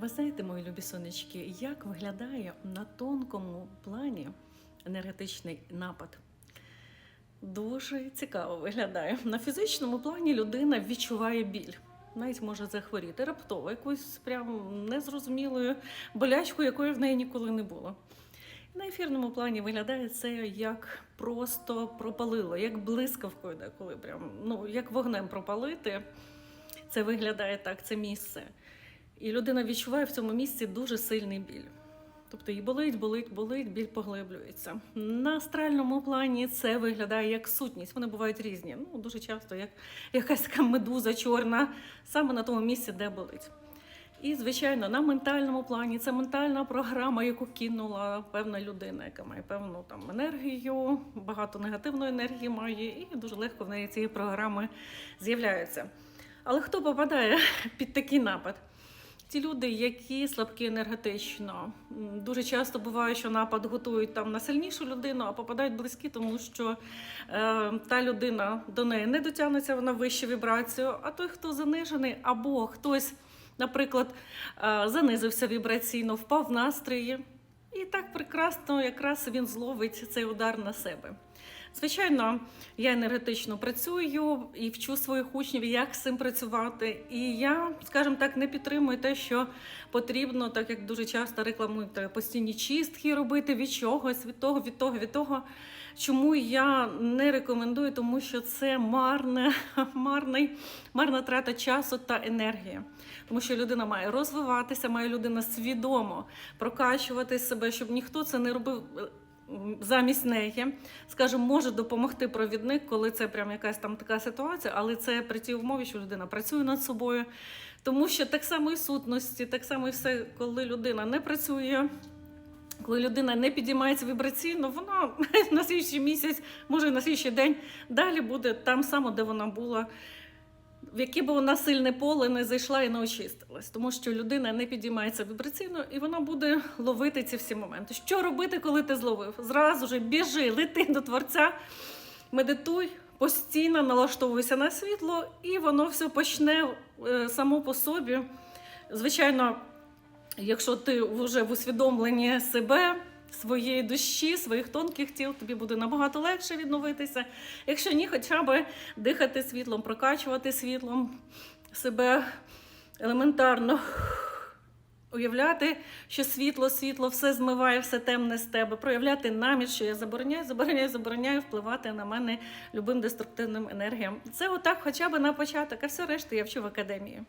Ви знаєте, мої любі сонечки, як виглядає на тонкому плані енергетичний напад? Дуже цікаво виглядає. На фізичному плані людина відчуває біль. Навіть може захворіти раптово, якоюсь прям незрозумілою болячкою, якої в неї ніколи не було. На ефірному плані виглядає це як просто пропалило, як блискавкою деколи, прям, ну, як вогнем пропалити. Це виглядає так, це місце. І людина відчуває в цьому місці дуже сильний біль. Тобто їй болить, болить, болить, біль поглиблюється. На астральному плані це виглядає як сутність. Вони бувають різні. Ну, дуже часто, як якась така медуза чорна, саме на тому місці, де болить. І, звичайно, на ментальному плані це ментальна програма, яку кинула певна людина, яка має певну там енергію, багато негативної енергії має, і дуже легко в неї цієї програми з'являються. Але хто попадає під такий напад? Ті люди, які слабкі енергетично, дуже часто буває, що напад готують там на сильнішу людину, а попадають близькі, тому що е, та людина до неї не дотягнеться, вона вище вібрацію. А той, хто занижений, або хтось, наприклад, е, занизився вібраційно, впав в настрої, і так прекрасно якраз він зловить цей удар на себе. Звичайно, я енергетично працюю і вчу своїх учнів, як з цим працювати. І я, скажімо так, не підтримую те, що потрібно, так як дуже часто рекламують е, постійні чистки робити від чогось, від того, від того, від того. Чому я не рекомендую, тому що це марне, марний, марна трата часу та енергії. Тому що людина має розвиватися, має людина свідомо прокачувати себе, щоб ніхто це не робив е, замість неї. Скажімо, може допомогти провідник, коли це прям якась там така ситуація, але це при тій умові, що людина працює над собою. Тому що так само і сутності, так само і все, коли людина не працює. Коли людина не підіймається вібраційно, вона на слідчий місяць, може на слідчий день далі буде там само, де вона була, в яке б вона сильне поле не зайшла і не очистилась. Тому що людина не підіймається вібраційно, і вона буде ловити ці всі моменти. Що робити, коли ти зловив? Зразу ж біжи, лети до творця, медитуй, постійно налаштовуйся на світло, і воно все почне е, само по собі. Звичайно. Якщо ти вже в усвідомленні себе, своєї душі, своїх тонких тіл, тобі буде набагато легше відновитися. Якщо ні, хоча б дихати світлом, прокачувати світлом себе елементарно. Уявляти, що світло, світло все змиває, все темне з тебе, проявляти намір, що я забороняю, забороняю, забороняю впливати на мене любим деструктивним енергіям. Це отак, хоча б на початок, а все решта я вчу в академії.